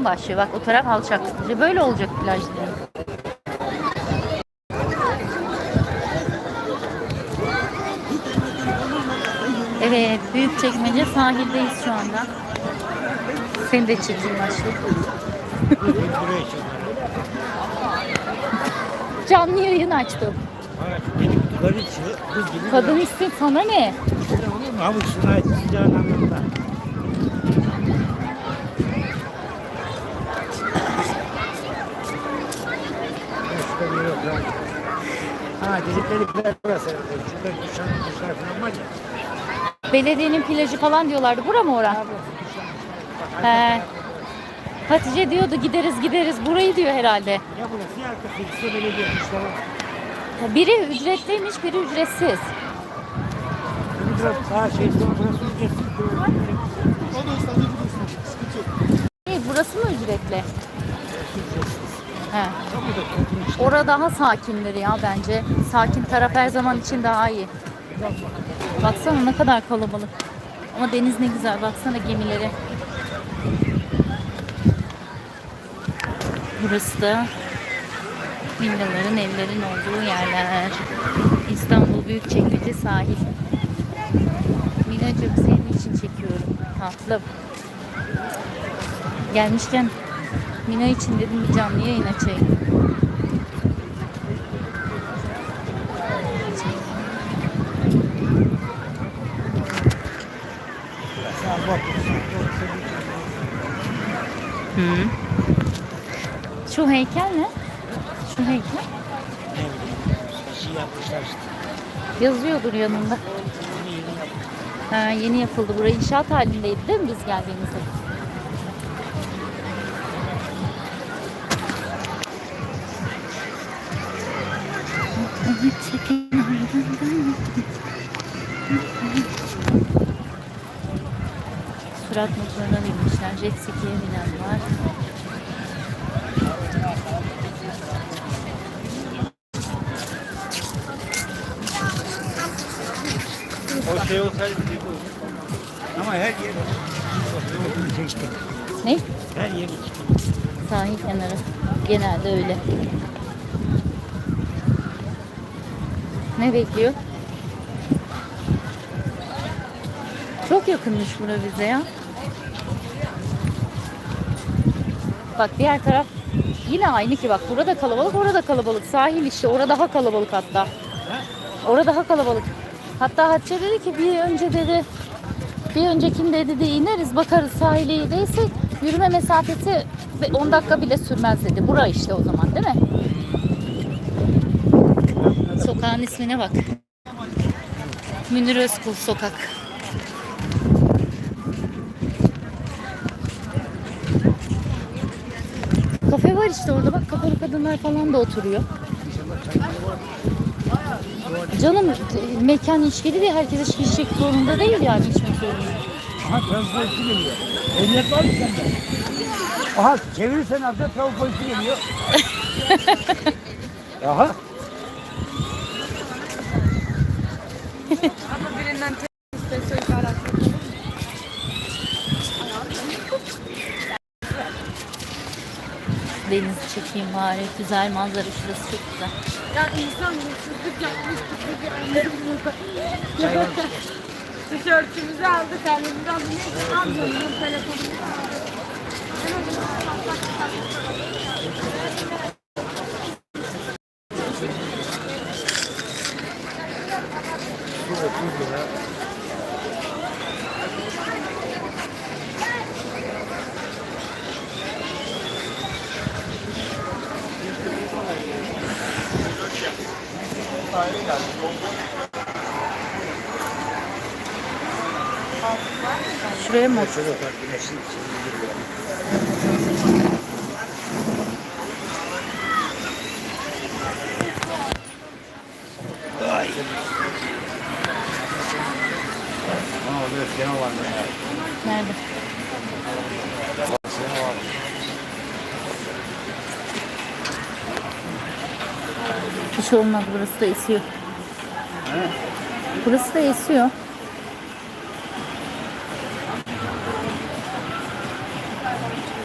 başlıyor. Bak o taraf alçaklıkça. Böyle olacak plaj diyor. Evet, Büyükçekmece sahildeyiz şu anda. Seni de çekeyim çık. Canlı yayın açtım. Kadın ismi sana ne? Olur mu? Havuç sınai sıcağın anlamında. Başka bir yok lan. Burası. Şurada duşan duşlar falan var ya. Belediyenin plajı falan diyorlardı. Bura mı ora? He. Hatice diyordu gideriz gideriz. Burayı diyor herhalde. Ya burası ya arkası de belediye duşları. Biri ücretliymiş, biri ücretsiz. Daha şey burası ücretsiz. Burası mı ücretli? He. Orada daha sakindir ya bence. Sakin taraf her zaman için daha iyi. Baksana ne kadar kalabalık. Ama deniz ne güzel. Baksana gemileri. Burası da villaların, evlerin olduğu yerler. İstanbul Büyükçekmece sahil. Minacığım senin için çekiyorum. Tatlım. Gelmişken Mina için dedim bir canlı yayın açayım. Hı. Şu heykel ne? Şu heykel şey yapmışlar işte. yazıyordur yanında. Ha, yeni yapıldı. Burası inşaat halindeydi değil mi biz geldiğimizde? Sürat motoruna binmişler. Jet ski'ye binen var. O şey olsaydı. Ama her yer. Ne? Her yer. Sahil kenarı. Genelde öyle. Ne bekliyor? Çok yakınmış bura bize ya. Bak diğer taraf yine aynı ki bak burada kalabalık orada kalabalık. Sahil işte orada daha kalabalık hatta. Orada daha kalabalık. Hatta Hatice dedi ki bir önce dedi bir öncekinde dedi ineriz bakarız sahile değilse yürüme mesafesi 10 dakika bile sürmez dedi. Bura işte o zaman değil mi? Sokağın ismine bak. Münir Özkul Sokak. Kafe var işte orada bak kapalı kadınlar falan da oturuyor. Canım mekan içkili diye herkes içki içecek zorunda değil yani içmek zorunda. Aha polisi geliyor. Ehliyet var mı sende? Aha çevirirsen trafik polisi geliyor. Aha. Deniz çekeyim bari. Güzel manzara şurası çok güzel. Ya insan hırsızlık bir anlarımızda. Tişörtümüzü aldık elimizden bu neyse telefonumuzu aldık. Su 30 lira. Şuraya mı otur? Orada sinema varmış. Nerede? Sinema varmış. Bir şey olmaz burası da esiyor. Burası da esiyor.